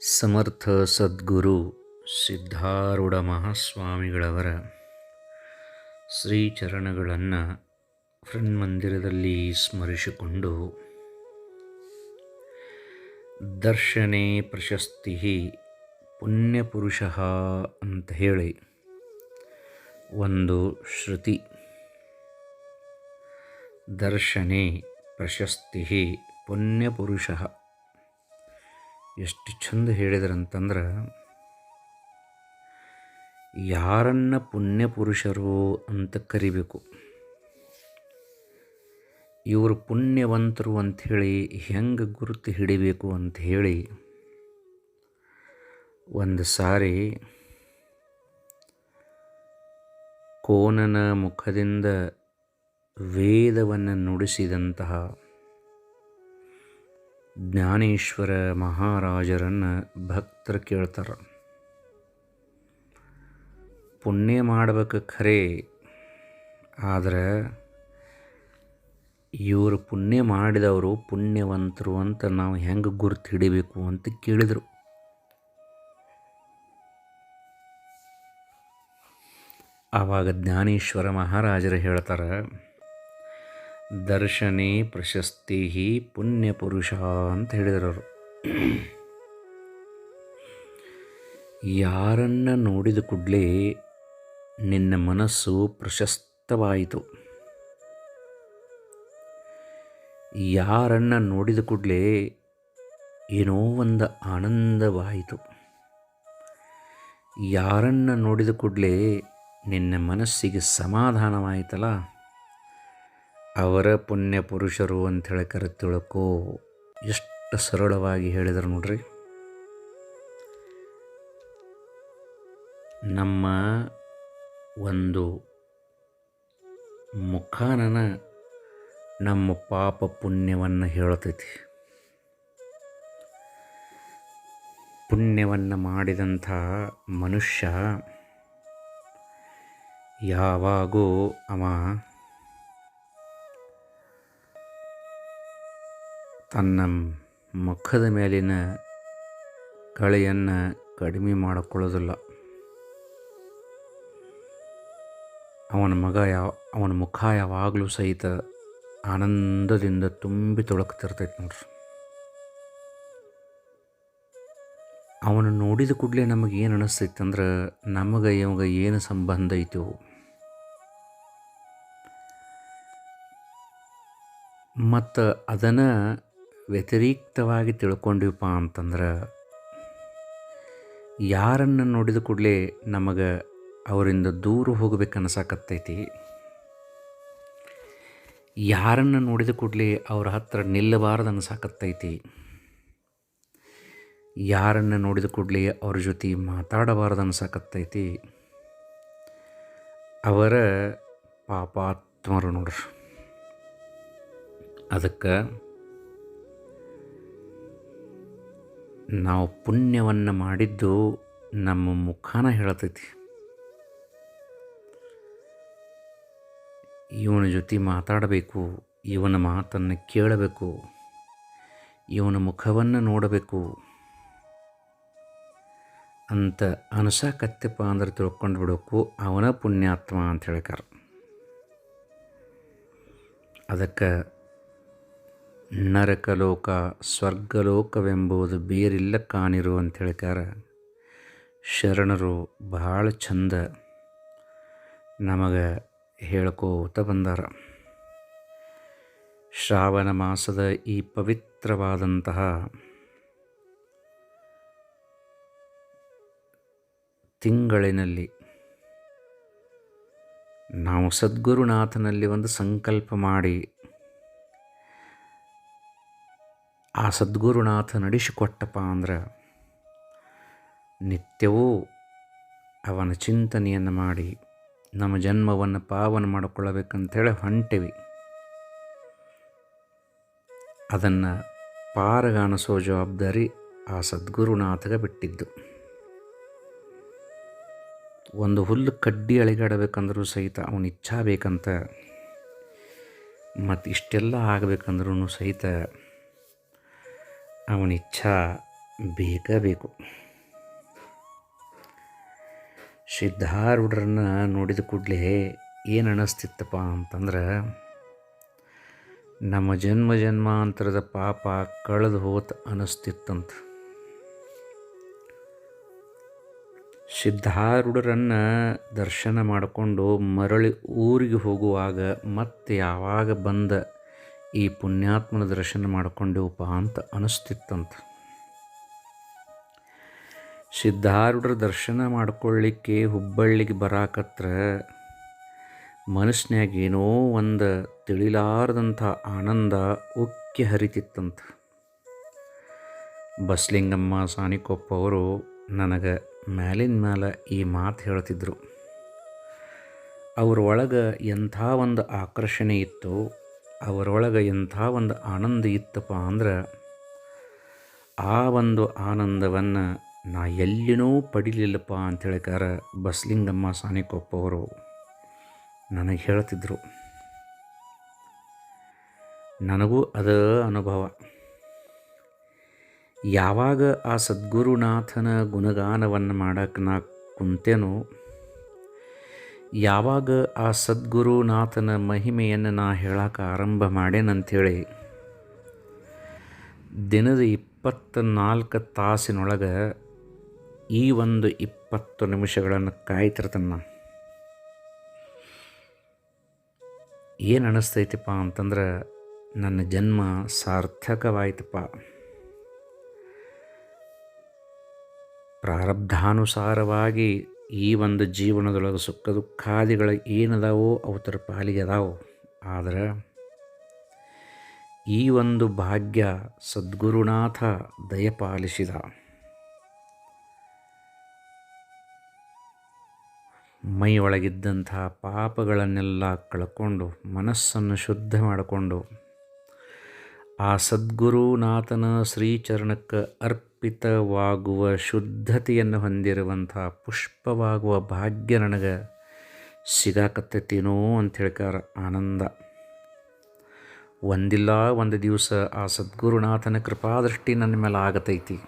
ಸಮರ್ಥ ಸದ್ಗುರು ಸಿದ್ಧಾರೂಢ ಮಹಾಸ್ವಾಮಿಗಳವರ ಶ್ರೀಚರಣಗಳನ್ನು ಮಂದಿರದಲ್ಲಿ ಸ್ಮರಿಸಿಕೊಂಡು ದರ್ಶನೆ ಪ್ರಶಸ್ತಿ ಪುಣ್ಯಪುರುಷ ಅಂತ ಹೇಳಿ ಒಂದು ಶ್ರುತಿ. ದರ್ಶನೆ ಪ್ರಶಸ್ತಿ ಪುಣ್ಯಪುರುಷ. ಎಷ್ಟು ಚಂದ ಹೇಳಿದ್ರಂತಂದ್ರೆ, ಯಾರನ್ನ ಪುಣ್ಯಪುರುಷರು ಅಂತ ಕರಿಬೇಕು. ಇವರು ಪುಣ್ಯವಂತರು ಅಂಥೇಳಿ ಹೆಂಗೆ ಗುರುತು ಹಿಡಿಬೇಕು ಅಂತ ಹೇಳಿ ಒಂದು ಸಾರಿ ಕೋನನ ಮುಖದಿಂದ ವೇದವನ್ನು ನುಡಿಸಿದಂತಹ ಜ್ಞಾನೇಶ್ವರ ಮಹಾರಾಜರನ್ನು ಭಕ್ತರು ಕೇಳ್ತಾರೆ. ಪುಣ್ಯ ಮಾಡ್ಬೇಕು ಖರೆ, ಆದರೆ ಇವರು ಪುಣ್ಯ ಮಾಡಿದವರು ಪುಣ್ಯವಂತರು ಅಂತ ನಾವು ಹೆಂಗೆ ಗುರುತು ಹಿಡಿಬೇಕು ಅಂತ ಕೇಳಿದರು. ಆವಾಗ ಜ್ಞಾನೇಶ್ವರ ಮಹಾರಾಜರು ಹೇಳ್ತಾರೆ ದರ್ಶನೆ ಪ್ರಶಸ್ತಿ ಪುಣ್ಯಪುರುಷ ಅಂತ ಹೇಳಿದರು ಯಾರನ್ನು ನೋಡಿದ ಕೂಡಲೇ ನಿನ್ನ ಮನಸ್ಸು ಪ್ರಶಸ್ತವಾಯಿತು. ಯಾರನ್ನು ನೋಡಿದ ಕೂಡಲೇ ಏನೋ ಒಂದು ಆನಂದವಾಯಿತು. ಯಾರನ್ನು ನೋಡಿದ ಕೂಡಲೇ ನಿನ್ನ ಮನಸ್ಸಿಗೆ ಸಮಾಧಾನವಾಯಿತಲ್ಲ. ಅವರ ಪುಣ್ಯ ಪುರುಷರು ಅಂಥೇಳಿ ಕರೆ ತಿಳ್ಕೋ ಎಷ್ಟು ಸರಳವಾಗಿ ಹೇಳಿದರು ನೋಡ್ರಿ. ನಮ್ಮ ಒಂದು ಮುಖಾನನ ನಮ್ಮ ಪಾಪ ಪುಣ್ಯವನ್ನು ಹೇಳತೈತಿ. ಪುಣ್ಯವನ್ನು ಮಾಡಿದಂಥ ಮನುಷ್ಯ ಯಾವಾಗೂ ಅವ ತನ್ನ ಮುಖದ ಮೇಲಿನ ಕಳೆಯನ್ನು ಕಡಿಮೆ ಮಾಡಿಕೊಳ್ಳೋದಿಲ್ಲ. ಅವನ ಮಗ ಯಾವ, ಅವನ ಮುಖ ಯಾವಾಗಲೂ ಸಹಿತ ಆನಂದದಿಂದ ತುಂಬಿ ತೊಳಕ್ತಿರ್ತೈತೆ ನೋಡ್ರಿ. ಅವನು ನೋಡಿದ ಕೂಡಲೇ ನಮಗೆ ಏನು ಅನ್ನಿಸ್ತೈತೆ ಅಂದ್ರೆ, ನಮಗೆ ಇವಾಗ ಏನು ಸಂಬಂಧ ಐತೋ. ಮತ್ತು ಅದನ್ನು ವ್ಯತಿರಿಕ್ತವಾಗಿ ತಿಳ್ಕೊಂಡಿವಪ್ಪ ಅಂತಂದ್ರೆ ಯಾರನ್ನು ನೋಡಿದ ಕೂಡಲೇ ನಮಗೆ ಅವರಿಂದ ದೂರ ಹೋಗ್ಬೇಕು ಯಾರನ್ನು ನೋಡಿದ ಕೂಡಲೇ ಅವ್ರ ಹತ್ರ ನಿಲ್ಲಬಾರದು ಅನ್ಸಾಕತ್ತೈತಿ. ಯಾರನ್ನು ನೋಡಿದ ಕೂಡಲೇ ಅವ್ರ ಜೊತೆ ಮಾತಾಡಬಾರದು ಅನ್ಸಾಕತ್ತೈತಿ. ಅವರ ಪಾಪಾತ್ಮರು ನೋಡ್ರಿ. ಅದಕ್ಕೆ ನಾವು ಪುಣ್ಯವನ್ನು ಮಾಡಿದ್ದು ನಮ್ಮ ಮುಖಾನ ಹೇಳತೈತಿ. ಇವನ ಜೊತೆ ಮಾತಾಡಬೇಕು, ಇವನ ಮಾತನ್ನು ಕೇಳಬೇಕು, ಇವನ ಮುಖವನ್ನು ನೋಡಬೇಕು ಅಂತ ಅನ್ಸಾಕತ್ತಪ್ಪ ಅಂದ್ರೆ ತಿಳ್ಕೊಂಡು ಬಿಡಬೇಕು, ಅವನ ಪುಣ್ಯಾತ್ಮ ಅಂತ ಹೇಳ್ಕಾರ ಅದಕ್ಕೆ ನರಕಲೋಕ, ಸ್ವರ್ಗಲೋಕವೆಂಬುದು ಬೇರಿಲ್ಲ ಕಾಣಿರು ಅಂತ ಹೇಳ್ತಾರೆ ಶರಣರು ಭಾಳ ಚಂದ ನಮಗೆ ಹೇಳ್ಕೋತ ಬಂದಾರ. ಶ್ರಾವಣ ಮಾಸದ ಈ ಪವಿತ್ರವಾದಂತಹ ತಿಂಗಳಿನಲ್ಲಿ ನಾವು ಸದ್ಗುರುನಾಥನಲ್ಲಿ ಒಂದು ಸಂಕಲ್ಪ ಮಾಡಿ ಆ ಸದ್ಗುರುನಾಥ ನಡೆಸಿಕೊಟ್ಟಪ್ಪ ಅಂದ್ರೆ ನಿತ್ಯವೂ ಅವನ ಚಿಂತನೆಯನ್ನು ಮಾಡಿ ನಮ್ಮ ಜನ್ಮವನ್ನು ಪಾವನ ಮಾಡಿಕೊಳ್ಳಬೇಕಂತೇಳಿ ಹೊಂಟೇವಿ. ಅದನ್ನು ಪಾರಗಾಣಿಸೋ ಜವಾಬ್ದಾರಿ ಆ ಸದ್ಗುರುನಾಥಗ ಬಿಟ್ಟಿದ್ದು. ಒಂದು ಹುಲ್ಲು ಕಡ್ಡಿ ಅಳಿಗಾಡಬೇಕಂದ್ರೂ ಸಹಿತ ಅವನ ಇಚ್ಛಾ ಬೇಕಂತ ಮತ್ತು ಇಷ್ಟೆಲ್ಲ ಆಗಬೇಕಂದ್ರೂ ಸಹಿತ ಅವನ ಇಚ್ಛಾ ಬೇಕೇ ಬೇಕು ಸಿದ್ಧಾರೂಢರನ್ನು ನೋಡಿದ ಕೂಡಲೇ ಏನು ಅನ್ನಿಸ್ತಿತ್ತಪ್ಪ ಅಂತಂದ್ರೆ, ನಮ್ಮ ಜನ್ಮ ಜನ್ಮಾಂತರದ ಪಾಪ ಕಳೆದು ಹೋತ ಅನ್ನಿಸ್ತಿತ್ತಂತ ಸಿದ್ಧಾರೂಢರನ್ನು ದರ್ಶನ ಮಾಡಿಕೊಂಡು ಮರಳಿ ಊರಿಗೆ ಹೋಗುವಾಗ ಮತ್ತೆ ಯಾವಾಗ ಬಂದ ಈ ಪುಣ್ಯಾತ್ಮನ ದರ್ಶನ ಮಾಡಿಕೊಂಡೆವಪ್ಪ ಅಂತ ಅನಿಸ್ತಿತ್ತಂತ. ಸಿದ್ಧಾರೂಢರ ದರ್ಶನ ಮಾಡ್ಕೊಳ್ಳಿಕ್ಕೆ ಹುಬ್ಬಳ್ಳಿಗೆ ಬರಾಕತ್ರ ಮನಸ್ಸಿನಾಗ ಏನೋ ಒಂದು ತಿಳಿಲಾರದಂಥ ಆನಂದ ಉಕ್ಕಿ ಹರಿತಿತ್ತಂತ. ಬಸ್ಲಿಂಗಮ್ಮ ಸಾನಿಕೊಪ್ಪ ಅವರು ನನಗೆ ಮ್ಯಾಲಿನ ಮ್ಯಾಲೆ ಈ ಮಾತು ಹೇಳ್ತಿದ್ರು. ಅವ್ರ ಒಳಗೆ ಎಂಥ ಒಂದು ಆಕರ್ಷಣೆ ಇತ್ತು ಅವರೊಳಗೆ ಎಂಥ ಒಂದು ಆನಂದ ಇತ್ತಪ್ಪ ಅಂದ್ರೆ, ಆ ಒಂದು ಆನಂದವನ್ನು ನಾ ಎಲ್ಲಿನೂ ಪಡಿಲಿಲ್ಲಪ್ಪ ಅಂತ ಹೇಳಿಕಾರ ಬಸ್ಲಿಂಗಮ್ಮ ಸಾನಿಕೊಪ್ಪ ಅವರು. ನನಗೆ ಹೇಳ್ತಿದ್ರು. ನನಗೂ ಅದ ಅನುಭವ. ಯಾವಾಗ ಆ ಸದ್ಗುರುನಾಥನ ಗುಣಗಾನವನ್ನು ಮಾಡಕ್ಕೆ ನಾ ಕುಂತೇನೋ ಯಾವಾಗ ಆ ಸದ್ಗುರುನಾಥನ ಮಹಿಮೆಯನ್ನು ನಾ ಹೇಳಕ್ಕೆ ಆರಂಭ ಮಾಡೇನಂಥೇಳಿ ದಿನದ ಇಪ್ಪತ್ತ ನಾಲ್ಕು ತಾಸಿನೊಳಗೆ ಈ ಒಂದು ಇಪ್ಪತ್ತು ನಿಮಿಷಗಳನ್ನು ಕಾಯ್ತಿರ್ತಾನೆ ನಾನು ಏನು ಅನ್ನಿಸ್ತೈತಿಪ್ಪ ಅಂತಂದ್ರೆ, ನನ್ನ ಜನ್ಮ ಸಾರ್ಥಕವಾಯ್ತಪ್ಪ. ಪ್ರಾರಬ್ಧಾನುಸಾರವಾಗಿ ಈ ಒಂದು ಜೀವನದೊಳಗೆ ಸುಖ ದುಃಖಾದಿಗಳು ಏನದಾವೋ ಅವತರ ಪಾಲಿಗೆ ಅದಾವೋ. ಆದರೆ ಈ ಒಂದು ಭಾಗ್ಯ ಸದ್ಗುರುನಾಥ ದಯಪಾಲಿಸಿದ ಮೈಯೊಳಗಿದ್ದಂಥ ಪಾಪಗಳನ್ನೆಲ್ಲ ಕಳ್ಕೊಂಡು ಮನಸ್ಸನ್ನು ಶುದ್ಧ ಮಾಡಿಕೊಂಡು ಆ ಸದ್ಗುರುನಾಥನ ಶ್ರೀಚರಣಕ್ಕೆ ಅರ್ಪಿತವಾಗುವ ಶುದ್ಧತೆಯನ್ನು ಹೊಂದಿರುವಂಥ ಪುಷ್ಪವಾಗುವ ಭಾಗ್ಯ ನನಗೆ ಸಿಗಾಕತ್ತೈತೇನೋ ಅಂತ ಹೇಳ್ಕಾರ ಆನಂದ. ಒಂದಿಲ್ಲ ಒಂದು ದಿವಸ ಆ ಸದ್ಗುರುನಾಥನ ಕೃಪಾದೃಷ್ಟಿ ನನ್ನ ಮೇಲೆ ಆಗತೈತಿ.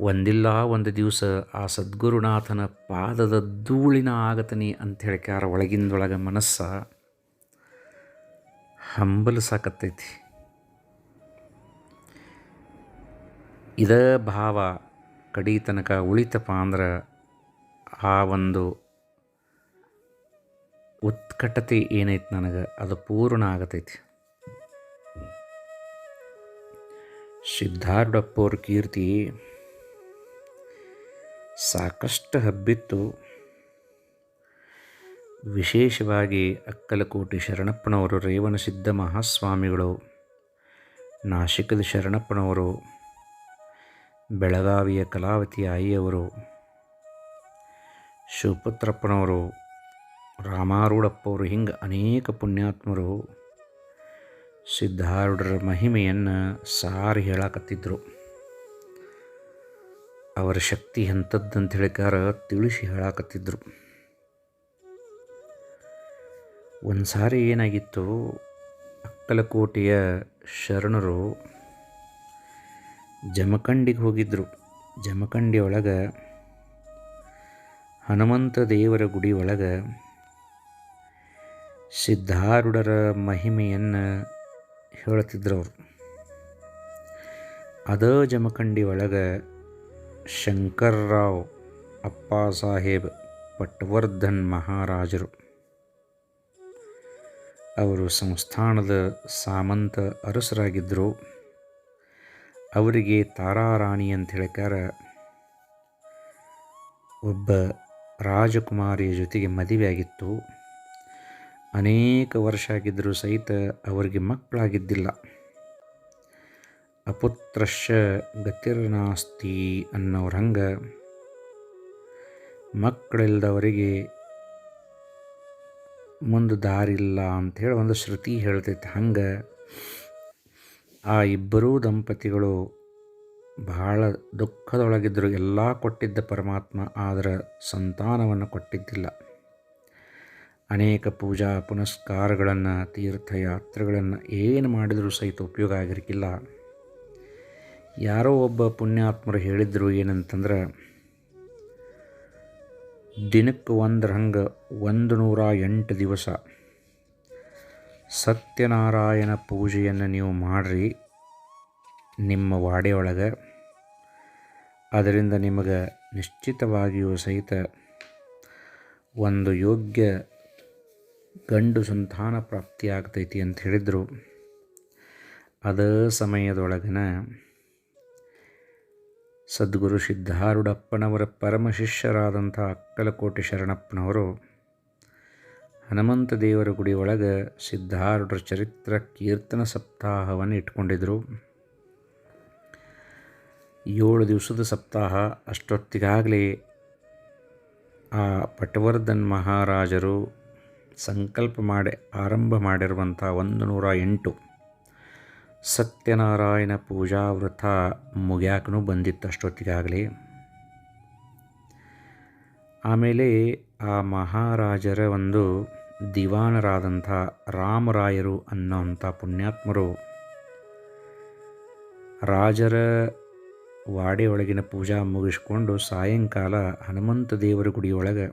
ಒಂದಿಲ್ಲ ಒಂದು ದಿವಸ ಆ ಸದ್ಗುರುನಾಥನ ಪಾದದ ಧೂಳಿನ ಆಗತನಿ ಅಂತ ಹೇಳ್ಕ್ಯಾರ ಒಳಗಿಂದೊಳಗೆ ಮನಸ್ಸ ಹಂಬಲಿಸಾಕತ್ತೈತಿ ಇದ ಭಾವ ಕಡಿ ತನಕ ಉಳಿತಪ್ಪ ಅಂದ್ರೆ ಆ ಒಂದು ಉತ್ಕಟತೆ ಏನೈತಿ ನನಗೆ, ಅದು ಪೂರ್ಣ ಆಗತೈತಿ. ಸಿದ್ಧಾರೂಢಪ್ಪವ್ರ ಕೀರ್ತಿ ಸಾಕಷ್ಟು ಹಬ್ಬಿತ್ತು. ವಿಶೇಷವಾಗಿ ಅಕ್ಕಲಕೋಟೆ ಶರಣಪ್ಪನವರು ರೇವಣಸಿದ್ಧ ಮಹಾಸ್ವಾಮಿಗಳು, ನಾಶಿಕದ ಶರಣಪ್ಪನವರು ಬೆಳಗಾವಿಯ ಕಲಾವತಿ ಆಯಿಯವರು ಶಿವಪುತ್ರಪ್ಪನವರು, ರಾಮಾರೂಢಪ್ಪವರು, ಹಿಂಗೆ ಅನೇಕ ಪುಣ್ಯಾತ್ಮರು ಸಿದ್ಧಾರೂಢರ ಮಹಿಮೆಯನ್ನು ಸಾರಿ ಹೇಳಕತ್ತಿದ್ರು. ಅವರ ಶಕ್ತಿ ಎಂಥದ್ದಂತ ಹೇಳಿಕಾರ ತಿಳಿಸಿ ಹೇಳಾಕತ್ತಿದ್ರು. ಒಂದು ಸಾರಿ ಏನಾಗಿತ್ತು, ಅಕ್ಕಲಕೋಟೆಯ ಶರಣರು ಜಮಖಂಡಿಗೆ ಹೋಗಿದ್ದರು ಜಮಖಂಡಿ ಒಳಗೆ ಹನುಮಂತ ದೇವರ ಗುಡಿ ಒಳಗೆ ಸಿದ್ಧಾರೂಢರ ಮಹಿಮೆಯನ್ನು ಹೇಳ್ತಿದ್ರು ಅವರು. ಅದ ಜಮಖಂಡಿ ಒಳಗೆ ಶಂಕರ್ರಾವ್ ಅಪ್ಪ ಸಾಹೇಬ್ ಪಟ್ವರ್ಧನ್ ಮಹಾರಾಜರು. ಅವರು ಸಂಸ್ಥಾನದ ಸಾಮಂತ ಅರಸರಾಗಿದ್ದರು ಅವರಿಗೆ ತಾರಾರಾಣಿ ಅಂತ ಹೇಳ್ಕಾರ ಒಬ್ಬ ರಾಜಕುಮಾರಿಯ ಜೊತೆಗೆ ಮದುವೆ ಆಗಿತ್ತು. ಅನೇಕ ವರ್ಷ ಆಗಿದ್ದರೂ ಸಹಿತ ಅವರಿಗೆ ಮಕ್ಕಳಾಗಿದ್ದಿಲ್ಲ. ಅಪುತ್ರಶ ಗತಿರ್ನಾಸ್ತಿ ಅನ್ನೋರ ಹಂಗೆ ಮಕ್ಕಳಿಲ್ದವರಿಗೆ ಮುಂದೆ ದಾರಿಲ್ಲ ಅಂಥೇಳಿ ಒಂದು ಶ್ರುತಿ ಹೇಳ್ತೈತೆ. ಹಂಗೆ ಆ ಇಬ್ಬರೂ ದಂಪತಿಗಳು ಬಹಳ ದುಃಖದೊಳಗಿದ್ದರು ಎಲ್ಲ ಕೊಟ್ಟಿದ್ದ ಪರಮಾತ್ಮ ಆದರೆ ಸಂತಾನವನ್ನು ಕೊಟ್ಟಿದ್ದಿಲ್ಲ. ಅನೇಕ ಪೂಜಾ ಪುನಸ್ಕಾರಗಳನ್ನು, ತೀರ್ಥಯಾತ್ರೆಗಳನ್ನು ಏನು ಮಾಡಿದರೂ ಸಹಿತ ಉಪಯೋಗ ಆಗಿರಕ್ಕಿಲ್ಲ ಯಾರೋ ಒಬ್ಬ ಪುಣ್ಯಾತ್ಮರು ಹೇಳಿದರು ಏನಂತಂದ್ರೆ, ದಿನಕ್ಕೆ ಒಂದ್ರ ಹಂಗೆ ಒಂದು ನೂರ ಎಂಟು ದಿವಸ ಸತ್ಯನಾರಾಯಣ ಪೂಜೆಯನ್ನು ನೀವು ಮಾಡಿರಿ ನಿಮ್ಮ ವಾಡೆಯೊಳಗೆ. ಅದರಿಂದ ನಿಮಗೆ ನಿಶ್ಚಿತವಾಗಿಯೂ ಸಹಿತ ಒಂದು ಯೋಗ್ಯ ಗಂಡು ಸಂತಾನ ಪ್ರಾಪ್ತಿಯಾಗ್ತೈತಿ ಅಂತ ಹೇಳಿದರು. ಅದೇ ಸಮಯದೊಳಗನ ಸದ್ಗುರು ಸಿದ್ಧಾರೂಢಪ್ಪನವರ ಪರಮ ಶಿಷ್ಯರಾದಂಥ ಅಕ್ಕಲಕೋಟೆ ಶರಣಪ್ಪನವರು ಹನುಮಂತ ದೇವರ ಗುಡಿ ಒಳಗೆ ಸಿದ್ಧಾರೂಢರ ಚರಿತ್ರ ಕೀರ್ತನ ಸಪ್ತಾಹವನ್ನು ಇಟ್ಕೊಂಡಿದ್ದರು ಏಳು ದಿವಸದ ಸಪ್ತಾಹ. ಅಷ್ಟೊತ್ತಿಗಾಗಲೇ ಆ ಪಟವರ್ಧನ್ ಮಹಾರಾಜರು ಸಂಕಲ್ಪ ಮಾಡಿ ಆರಂಭ ಮಾಡಿರುವಂಥ ಒಂದು ನೂರ ಎಂಟು ಸತ್ಯನಾರಾಯಣ ಪೂಜಾ ವ್ರತ ಮುಗ್ಯಾಕನೂ ಬಂದಿತ್ತು ಅಷ್ಟೊತ್ತಿಗಾಗಲೇ. ಆಮೇಲೆ ಆ ಮಹಾರಾಜರ ಒಂದು ದಿವಾನರಾದಂಥ ರಾಮರಾಯರು ಅನ್ನೋಂಥ ಪುಣ್ಯಾತ್ಮರು ರಾಜರ ವಾಡೆಯೊಳಗಿನ ಪೂಜಾ ಮುಗಿಸ್ಕೊಂಡು ಸಾಯಂಕಾಲ ಹನುಮಂತ ದೇವರ ಗುಡಿಯೊಳಗೆ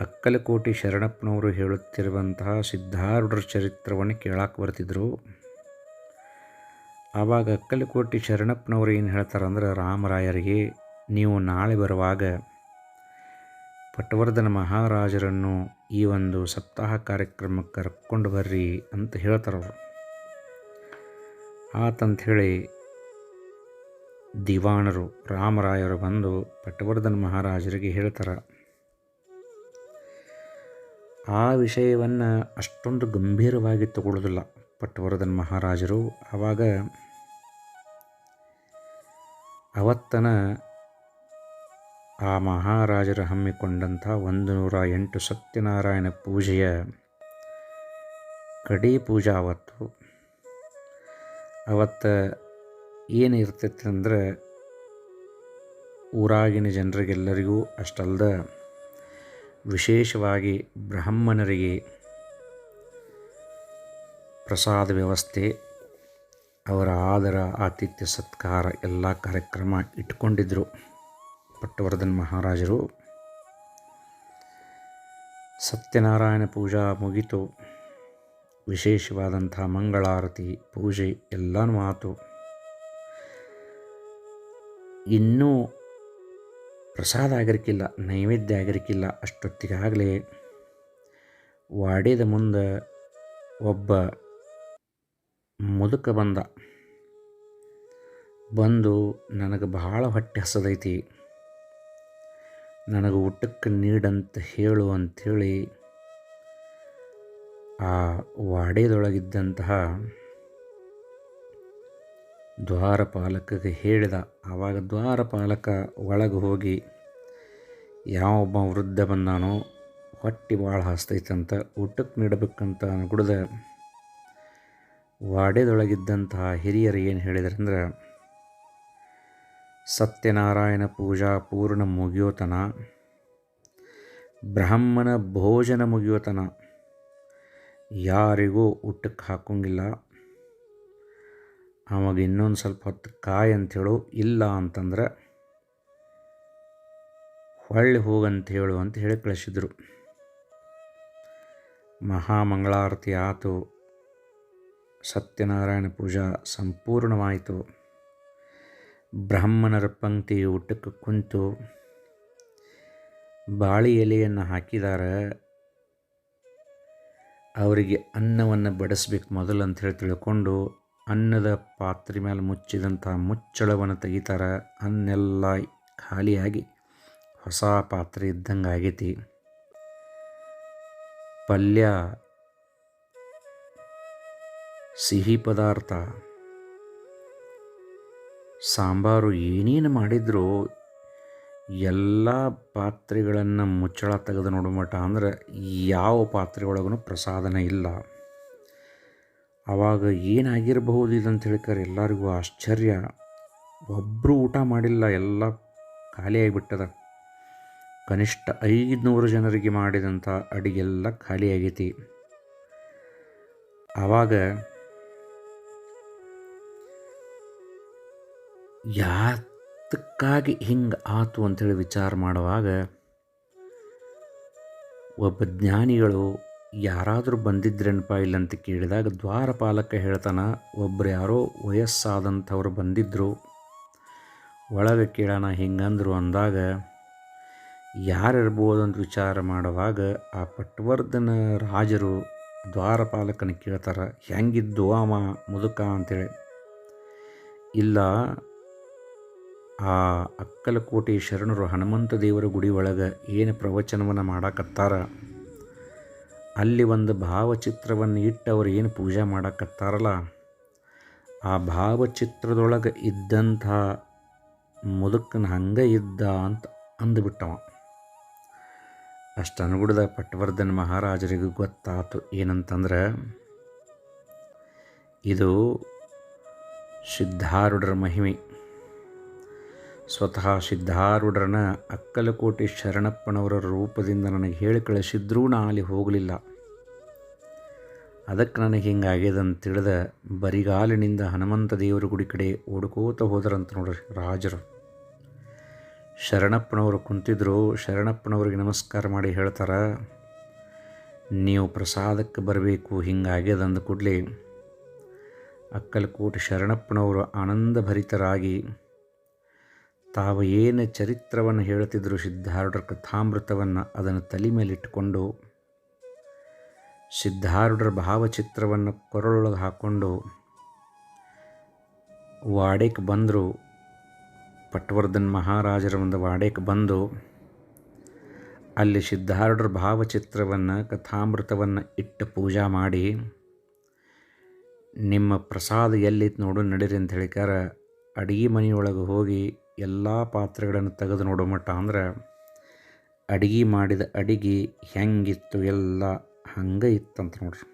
ಅಕ್ಕಲಕೋಟೆ ಶರಣಪ್ಪನವರು ಹೇಳುತ್ತಿರುವಂತಹ ಸಿದ್ಧಾರೂಢರ ಚರಿತ್ರವನ್ನು ಕೇಳಕ್ಕೆ ಬರ್ತಿದ್ರು. ಆವಾಗ ಅಕ್ಕಲಕೋಟೆ ಶರಣಪ್ಪನವರು ಏನು ಹೇಳ್ತಾರಂದ್ರೆ, ರಾಮರಾಯರಿಗೆ, ನೀವು ನಾಳೆ ಬರುವಾಗ ಪಟವರ್ಧನ ಮಹಾರಾಜರನ್ನು ಈ ಒಂದು ಸಪ್ತಾಹ ಕಾರ್ಯಕ್ರಮಕ್ಕೆ ಕರ್ಕೊಂಡು ಬರ್ರಿ ಅಂತ ಹೇಳ್ತಾರವರು ಆತಂಥೇಳಿ ದಿವಾಣರು, ರಾಮರಾಯರು ಬಂದು ಪಟವರ್ಧನ ಮಹಾರಾಜರಿಗೆ ಹೇಳ್ತಾರೆ, ಆ ವಿಷಯವನ್ನು ಅಷ್ಟೊಂದು ಗಂಭೀರವಾಗಿ ತಗೊಳ್ಳೋದಿಲ್ಲ ಪಟವರ್ಧನ ಮಹಾರಾಜರು. ಆವಾಗ ಅವತ್ತನ ಆ ಮಹಾರಾಜರು ಹಮ್ಮಿಕೊಂಡಂಥ ಒಂದು ನೂರ ಎಂಟು ಸತ್ಯನಾರಾಯಣ ಪೂಜೆಯ ಕಡಿ ಪೂಜಾ ಅವತ್ತು ಅವತ್ತು ಏನು ಇರ್ತೈತೆ ಅಂದ್ರೆ ಊರಾಗಿನ ಜನರಿಗೆಲ್ಲರಿಗೂ ಅಷ್ಟಲ್ದ ವಿಶೇಷವಾಗಿ ಬ್ರಾಹ್ಮಣರಿಗೆ ಪ್ರಸಾದ ವ್ಯವಸ್ಥೆ, ಅವರ ಆದರ, ಆತಿಥ್ಯ, ಸತ್ಕಾರ, ಎಲ್ಲ ಕಾರ್ಯಕ್ರಮ ಇಟ್ಕೊಂಡಿದ್ದರು ಪಟ್ಟವರ್ಧನ್ ಮಹಾರಾಜರು. ಸತ್ಯನಾರಾಯಣ ಪೂಜಾ ಮುಗಿತು. ವಿಶೇಷವಾದಂಥ ಮಂಗಳಾರತಿ, ಪೂಜೆ ಎಲ್ಲನೂ ಆತು. ಇನ್ನೂ ಪ್ರಸಾದ ಆಗಿರಕ್ಕಿಲ್ಲ ನೈವೇದ್ಯ ಆಗಿರಕ್ಕಿಲ್ಲ ಅಷ್ಟೊತ್ತಿಗಾಗಲೇ ವಾಡಿದ ಮುಂದೆ ಒಬ್ಬ ಮುದುಕ ಬಂದ. ಬಂದು ನನಗೆ ಬಹಳ ಹೊಟ್ಟೆ ಹಸದೈತಿ. ನನಗೆ ಊಟಕ್ಕೆ ನೀಡಂತ ಹೇಳು ಅಂಥೇಳಿ ಆ ವಾಡೆದೊಳಗಿದ್ದಂತಹ ದ್ವಾರಪಾಲಕಗೆ ಹೇಳಿದ. ಆವಾಗ ದ್ವಾರಪಾಲಕ ಒಳಗೆ ಹೋಗಿ ಯಾವೊಬ್ಬ ವೃದ್ಧ ಬಂದಾನೋ, ಹೊಟ್ಟೆ ಭಾಳ ಹಸ್ತೈತಂತ, ಊಟಕ್ಕೆ ನೀಡಬೇಕಂತ ಅನ್ಗುಡ್ದ ವಾಡೆದೊಳಗಿದ್ದಂತಹ ಹಿರಿಯರು ಏನು ಹೇಳಿದ್ರಂದ್ರೆ ಸತ್ಯನಾರಾಯಣ ಪೂಜಾ ಪೂರ್ಣ ಮುಗಿಯೋತನ ಬ್ರಾಹ್ಮಣ ಭೋಜನ ಮುಗಿಯೋತನ ಯಾರಿಗೂ ಊಟಕ್ಕೆ ಹಾಕೋಂಗಿಲ್ಲ. ಅವಾಗ ಇನ್ನೊಂದು ಸ್ವಲ್ಪ ಹೊತ್ತು ಕಾಯಿ ಅಂಥೇಳು ಇಲ್ಲ ಅಂತಂದ್ರೆ ಹೊಳ್ಳಿ ಹೋಗಂತ ಹೇಳು ಅಂತ ಹೇಳಿ ಕಳಿಸಿದರು. ಮಹಾಮಂಗಳಾರತಿ ಆತು, ಸತ್ಯನಾರಾಯಣ ಪೂಜಾ ಸಂಪೂರ್ಣವಾಯಿತು. ಬ್ರಾಹ್ಮಣರ ಪಂಕ್ತಿ ಊಟಕ್ಕೆ ಕುಂತು ಬಾಳಿ ಎಲೆಯನ್ನು ಹಾಕಿದಾರ. ಅವರಿಗೆ ಅನ್ನವನ್ನು ಬಡಿಸ್ಬೇಕು ಮೊದಲು ಅಂತ ಹೇಳಿ ತಿಳ್ಕೊಂಡು ಅನ್ನದ ಪಾತ್ರೆ ಮೇಲೆ ಮುಚ್ಚಿದಂಥ ಮುಚ್ಚಳವನ್ನು ತೆಗಿತಾರೆ. ಅನ್ನೆಲ್ಲ ಖಾಲಿಯಾಗಿ ಹೊಸ ಪಾತ್ರೆ ಇದ್ದಂಗೆ ಆಗೈತಿ. ಪಲ್ಯ, ಸಿಹಿ ಪದಾರ್ಥ ಸಾಂಬಾರು ಏನೇನು ಮಾಡಿದರೂ ಎಲ್ಲ ಪಾತ್ರೆಗಳನ್ನು ಮುಚ್ಚಳ ತೆಗೆದು ನೋಡೋ ಮಟ್ಟ ಅಂದ್ರೆ ಯಾವ ಪಾತ್ರೆ ಒಳಗೂ ಪ್ರಸಾದನ ಇಲ್ಲ. ಆವಾಗ ಏನಾಗಿರಬಹುದು ಇದಂತ ಹೇಳ್ತಾರೆ ಎಲ್ಲರಿಗೂ ಆಶ್ಚರ್ಯ. ಒಬ್ಬರು ಊಟ ಮಾಡಿಲ್ಲ, ಎಲ್ಲ ಖಾಲಿಯಾಗಿಬಿಟ್ಟದ ಕನಿಷ್ಠ ಐದುನೂರು ಜನರಿಗೆ ಮಾಡಿದಂಥ ಅಡಿಗೆಲ್ಲ ಖಾಲಿಯಾಗೈತಿ ಆವಾಗ ಯಾತಕ್ಕಾಗಿ ಹಿಂಗೆ ಆತು ಅಂಥೇಳಿ ವಿಚಾರ ಮಾಡುವಾಗ ಒಬ್ಬ ಜ್ಞಾನಿಗಳು ಯಾರಾದರೂ ಬಂದಿದ್ರೇನಪ್ಪ ಇಲ್ಲಂತ ಕೇಳಿದಾಗ ದ್ವಾರಪಾಲಕ ಹೇಳ್ತಾನೆ ಒಬ್ಬರು ಯಾರೋ ವಯಸ್ಸಾದಂಥವ್ರು ಬಂದಿದ್ದರು ಒಳಗೆ ಕೇಳೋಣ ಹಿಂಗಂದ್ರು ಅಂದಾಗ ಯಾರಿರ್ಬೋದು ಅಂತ ವಿಚಾರ ಮಾಡುವಾಗ ಆ ಪಟ್ವರ್ಧನ ರಾಜರು ದ್ವಾರಪಾಲಕನ ಕೇಳ್ತಾರೆ ಹೆಂಗಿದ್ದು ಅವ ಮುದುಕ? ಅಂತೇಳಿ ಇಲ್ಲ ಆ ಅಕ್ಕಲಕೋಟೆ ಶರಣರು ಹನುಮಂತ ದೇವರ ಗುಡಿ ಒಳಗೆ ಏನು ಪ್ರವಚನವನ್ನು ಮಾಡಾಕತ್ತಾರ? ಅಲ್ಲಿ ಒಂದು ಭಾವಚಿತ್ರವನ್ನು ಇಟ್ಟು ಅವ್ರು ಏನು ಪೂಜೆ ಮಾಡಾಕತ್ತಾರಲ್ಲ? ಆ ಭಾವಚಿತ್ರದೊಳಗೆ ಇದ್ದಂಥ ಮುದುಕನ ಹಂಗೆ ಇದ್ದ ಅಂತ ಅಂದುಬಿಟ್ಟವ. ಅಷ್ಟು ಅನುಗುಣದ ಪಟ್ವರ್ಧನ್ ಮಹಾರಾಜರಿಗೂ ಗೊತ್ತಾತು ಏನಂತಂದ್ರೆ, ಇದು ಸಿದ್ಧಾರೂಢರ ಮಹಿಮೆ. ಸ್ವತಃ ಸಿದ್ಧಾರೂಢರನ ಅಕ್ಕಲಕೋಟೆ ಶರಣಪ್ಪನವರ ರೂಪದಿಂದ ನನಗೆ ಹೇಳಿ ಕಳಿಸಿದ್ರೂ ನಾನು ಅಲ್ಲಿ ಹೋಗಲಿಲ್ಲ. ಅದಕ್ಕೆ ನನಗೆ ಹಿಂಗಾಗ್ಯದ ತಿಳಿದ ಬರಿಗಾಲಿನಿಂದ ಹನುಮಂತ ದೇವರ ಗುಡಿ ಕಡೆ ಓಡ್ಕೋತ ಹೋದರಂತ ನೋಡ್ರಿ ರಾಜರು. ಶರಣಪ್ಪನವರು ಕುಂತಿದ್ರು, ಶರಣಪ್ಪನವ್ರಿಗೆ ನಮಸ್ಕಾರ ಮಾಡಿ ಹೇಳ್ತಾರೆ, ನೀವು ಪ್ರಸಾದಕ್ಕೆ ಬರಬೇಕು, ಹಿಂಗಾಗ್ಯದ ಅಂದ ಕೂಡಲೇ. ಅಕ್ಕಲಕೋಟೆ ಶರಣಪ್ಪನವರು ಆನಂದಭರಿತರಾಗಿ ತಾವು ಏನು ಚರಿತ್ರವನ್ನು ಹೇಳುತ್ತಿದ್ದರು ಸಿದ್ಧಾರೂಢರ ಕಥಾಮೃತವನ್ನು ಅದನ್ನು ತಲೆ ಮೇಲಿಟ್ಟುಕೊಂಡು ಸಿದ್ಧಾರೂಢರ ಭಾವಚಿತ್ರವನ್ನು ಕೊರಳೊಳಗೆ ಹಾಕ್ಕೊಂಡು ವಾಡೆಗೆ ಬಂದರು. ಪಟ್ವರ್ಧನ್ ಮಹಾರಾಜರ ಒಂದು ವಾಡೆಗೆ ಬಂದು ಅಲ್ಲಿ ಸಿದ್ಧಾರೂಢರ ಭಾವಚಿತ್ರವನ್ನು, ಕಥಾಮೃತವನ್ನು ಇಟ್ಟು ಪೂಜಾ ಮಾಡಿ, ನಿಮ್ಮ ಪ್ರಸಾದ ಎಲ್ಲಿತ್ತು ನೋಡು ನಡೀರಿ ಅಂತ ಹೇಳಿಕಾರ ಅಡುಗೆ ಮನೆಯೊಳಗೆ ಹೋಗಿ ಎಲ್ಲ ಪಾತ್ರೆಗಳನ್ನು ತೆಗೆದು ನೋಡೋ ಮಟ್ಟ ಅಂದ್ರೆ ಅಡಿಗೆ ಮಾಡಿದ ಅಡಿಗೆ ಹೆಂಗಿತ್ತು, ಎಲ್ಲ ಹಂಗೆ ಇತ್ತಂತ ನೋಡ್ರಿ.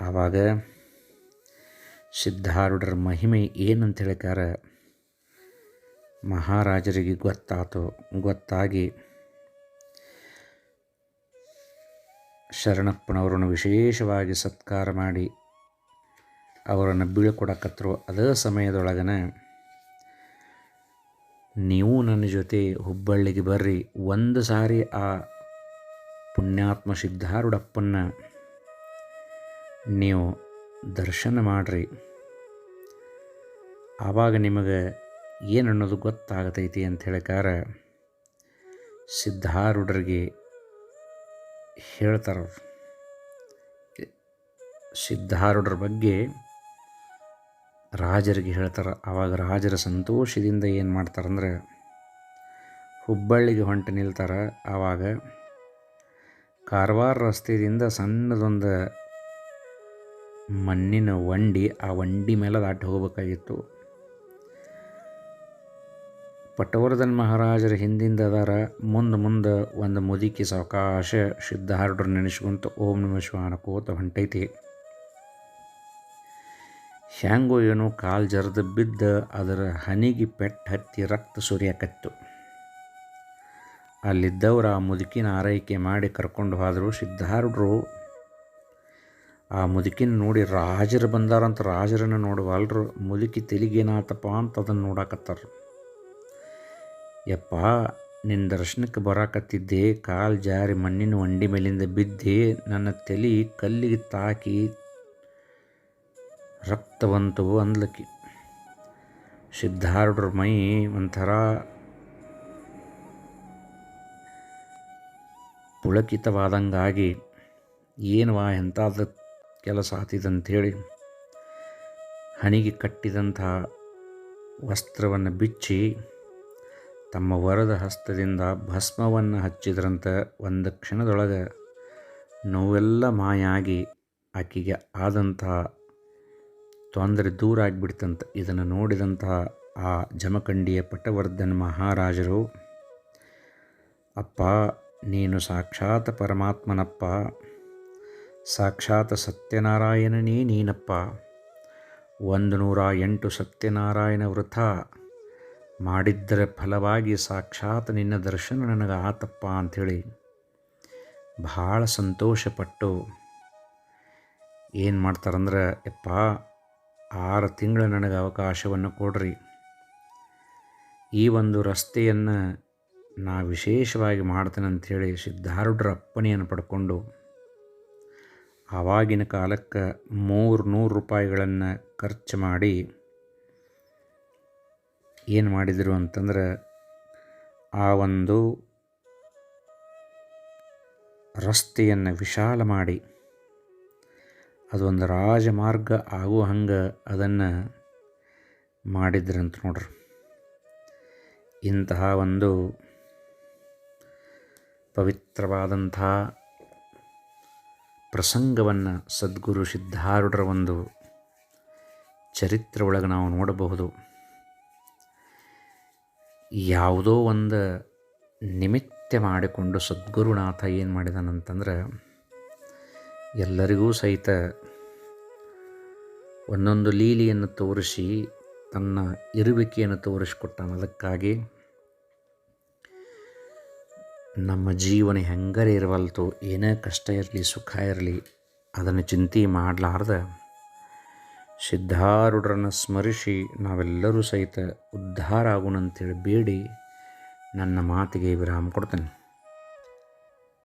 ಆವಾಗ ಸಿದ್ಧಾರೂಢರ ಮಹಿಮೆ ಏನಂತ ಹೇಳಿಕಾರ ಮಹಾರಾಜರಿಗೆ ಗೊತ್ತಾತು. ಗೊತ್ತಾಗಿ ಶರಣಪ್ಪನವರನ್ನು ವಿಶೇಷವಾಗಿ ಸತ್ಕಾರ ಮಾಡಿ ಅವರನ್ನು ಬೀಳ್ಕೊಡಕತ್ತರು ಅದೇ ಸಮಯದೊಳಗನ ನೀವು ನನ್ನ ಜೊತೆ ಹುಬ್ಬಳ್ಳಿಗೆ ಬರ್ರಿ. ಒಂದು ಸಾರಿ ಆ ಪುಣ್ಯಾತ್ಮ ಸಿದ್ಧಾರುಡಪ್ಪನ್ನ ನೀವು ದರ್ಶನ ಮಾಡಿರಿ. ಆವಾಗ ನಿಮಗೆ ಏನು ಅನ್ನೋದು ಗೊತ್ತಾಗತೈತಿ ಅಂತ ಹೇಳಿಕಾರ ಸಿದ್ಧಾರೂಢರಿಗೆ ಹೇಳ್ತಾರ ಸಿದ್ಧಾರುಡ್ರ ಬಗ್ಗೆ ರಾಜರಿಗೆ ಹೇಳ್ತಾರೆ ಆವಾಗ ರಾಜರ ಸಂತೋಷದಿಂದ ಏನು ಮಾಡ್ತಾರಂದ್ರೆ ಹುಬ್ಬಳ್ಳಿಗೆ ಹೊಂಟು ನಿಲ್ತಾರೆ. ಆವಾಗ ಕಾರವಾರ ರಸ್ತೆಯಿಂದ ಸಣ್ಣದೊಂದು ಮಣ್ಣಿನ ವಂಡಿ ಆ ವಂಡಿ ಮೇಲೆ ದಾಟಿ ಹೋಗಬೇಕಾಗಿತ್ತು. ಪಟವರ್ಧನ್ ಮಹಾರಾಜರ ಹಿಂದಿಂದ ಅದಾರ. ಮುಂದೆ ಮುಂದೆ ಒಂದು ಮುದುಕಿ ಸಾವಕಾಶ ಸಿದ್ಧಾರೂಢರು ನೆನೆಸ್ಕೊಂತ ಓಂ ನಮ ಶಿವ ಅನ್ಕೋತ ಹೊಂಟೈತಿ. ಹ್ಯಾಂಗೋ ಏನೋ ಕಾಲು ಜರ್ದು ಬಿದ್ದ ಅದರ ಹನಿಗೆ ಪೆಟ್ಟು ಹತ್ತಿ ರಕ್ತ ಸುರಿಯಕತ್ತು. ಅಲ್ಲಿದ್ದವರು ಆ ಮುದುಕಿನ ಆರೈಕೆ ಮಾಡಿ ಕರ್ಕೊಂಡು ಹೋದರು ಸಿದ್ಧಾರ್ಡ್ರು ಆ ಮುದುಕಿನ ನೋಡಿ ರಾಜರು ಬಂದಾರಂತ ರಾಜರನ್ನು ನೋಡುವಲ್ರು ಮುದುಕಿ ತೆಲಿಗೇನಾತಪ್ಪ ಅಂತ ಅದನ್ನು ನೋಡಾಕತ್ತಾರ. ಯಪ್ಪ, ನಿನ್ನ ದರ್ಶನಕ್ಕೆ ಬರಾಕತ್ತಿದ್ದೆ, ಕಾಲು ಜಾರಿ ಮಣ್ಣಿನ ವಂಡಿ ಮೇಲಿಂದ ಬಿದ್ದೆ, ನನ್ನ ತಲೆ ಕಲ್ಲಿಗೆ ತಾಕಿ ರಕ್ತವಂತು ಅಂದ್ಲಕ್ಕಿ ಸಿದ್ಧಾರ್ಢರ ಮೈ ಒಂಥರ ಪುಳಕಿತವಾದಂಗಾಗಿ ಏನವಾ ಎಂಥಾದ ಕೆಲಸ ಆತಿದಂಥೇಳಿ ಹಣಿಗೆ ಕಟ್ಟಿದಂಥ ವಸ್ತ್ರವನ್ನು ಬಿಚ್ಚಿ ತಮ್ಮ ವರದ ಹಸ್ತದಿಂದ ಭಸ್ಮವನ್ನು ಹಚ್ಚಿದ್ರಂತ ಒಂದು ಕ್ಷಣದೊಳಗೆ ನೋವೆಲ್ಲ ಮಾಯಾಗಿ ಆಕೆಗೆ ಆದಂಥ ತೊಂದರೆ ದೂರ ಆಗಿಬಿಡ್ತಂತ. ಇದನ್ನು ನೋಡಿದಂತಹ ಆ ಜಮಖಂಡಿಯ ಪಟವರ್ಧನ್ ಮಹಾರಾಜರು, ಅಪ್ಪ, ನೀನು ಸಾಕ್ಷಾತ್ ಪರಮಾತ್ಮನಪ್ಪ. ಸಾಕ್ಷಾತ್ ಸತ್ಯನಾರಾಯಣನೇ ನೀನಪ್ಪ. ಒಂದು ನೂರ ಎಂಟು ಸತ್ಯನಾರಾಯಣ ವೃಥ. ಮಾಡಿದ್ದರ ಫಲವಾಗಿ ಸಾಕ್ಷಾತ್ ನಿನ್ನ ದರ್ಶನ ನನಗೆ ಆತಪ್ಪ ಅಂಥೇಳಿ ಭಾಳ ಸಂತೋಷಪಟ್ಟು ಏನು ಮಾಡ್ತಾರಂದ್ರೆ ಯಪ್ಪ ಆರು ತಿಂಗಳು ನನಗೆ ಅವಕಾಶವನ್ನು ಕೊಡ್ರಿ. ಈ ಒಂದು ರಸ್ತೆಯನ್ನು ನಾ ವಿಶೇಷವಾಗಿ ಮಾಡ್ತೇನೆ ಅಂಥೇಳಿ ಸಿದ್ಧಾರೂಢರ ಅಪ್ಪಣೆಯನ್ನು ಪಡ್ಕೊಂಡು ಆವಾಗಿನ ಕಾಲಕ್ಕೆ ಮೂರು ನೂರು ರೂಪಾಯಿಗಳನ್ನು ಖರ್ಚು ಮಾಡಿ ಏನು ಮಾಡಿದರು ಅಂತಂದ್ರೆ ಆ ಒಂದು ರಸ್ತೆಯನ್ನು ವಿಶಾಲ ಮಾಡಿ ಅದೊಂದು ರಾಜಮಾರ್ಗ ಆಗುವ ಹಂಗೆ ಅದನ್ನು ಮಾಡಿದ್ರಂತ ನೋಡ್ರಿ. ಇಂತಹ ಒಂದು ಪವಿತ್ರವಾದಂಥ ಪ್ರಸಂಗವನ್ನು ಸದ್ಗುರು ಸಿದ್ಧಾರೂಢರ ಒಂದು ಚರಿತ್ರೆ ಒಳಗೆ ನಾವು ನೋಡಬಹುದು. ಯಾವುದೋ ಒಂದು ನಿಮಿತ್ತ ಮಾಡಿಕೊಂಡು ಸದ್ಗುರುನಾಥ ಏನು ಮಾಡಿದಾನಂತಂದ್ರೆ ಎಲ್ಲರಿಗೂ ಸಹಿತ ಒಂದೊಂದು ಲೀಲೆಯನ್ನು ತೋರಿಸಿ ತನ್ನ ಇರುವಿಕೆಯನ್ನು ತೋರಿಸಿಕೊಟ್ಟಾನ. ಅದಕ್ಕಾಗಿ ನಮ್ಮ ಜೀವನ ಹೆಂಗರೆ ಇರವಲ್ತು, ಏನೇ ಕಷ್ಟ ಇರಲಿ, ಸುಖ ಇರಲಿ, ಅದನ್ನು ಚಿಂತೆ ಮಾಡಲಾರ್ದ ಸಿದ್ಧಾರೂಢರನ್ನು ಸ್ಮರಿಸಿ ನಾವೆಲ್ಲರೂ ಸಹಿತ ಉದ್ಧಾರ ಆಗೋಣ ಅಂತೇಳಿ ಬೇಡಿ. ನನ್ನ ಮಾತಿಗೆ ವಿರಾಮ ಕೊಡ್ತೇನೆ.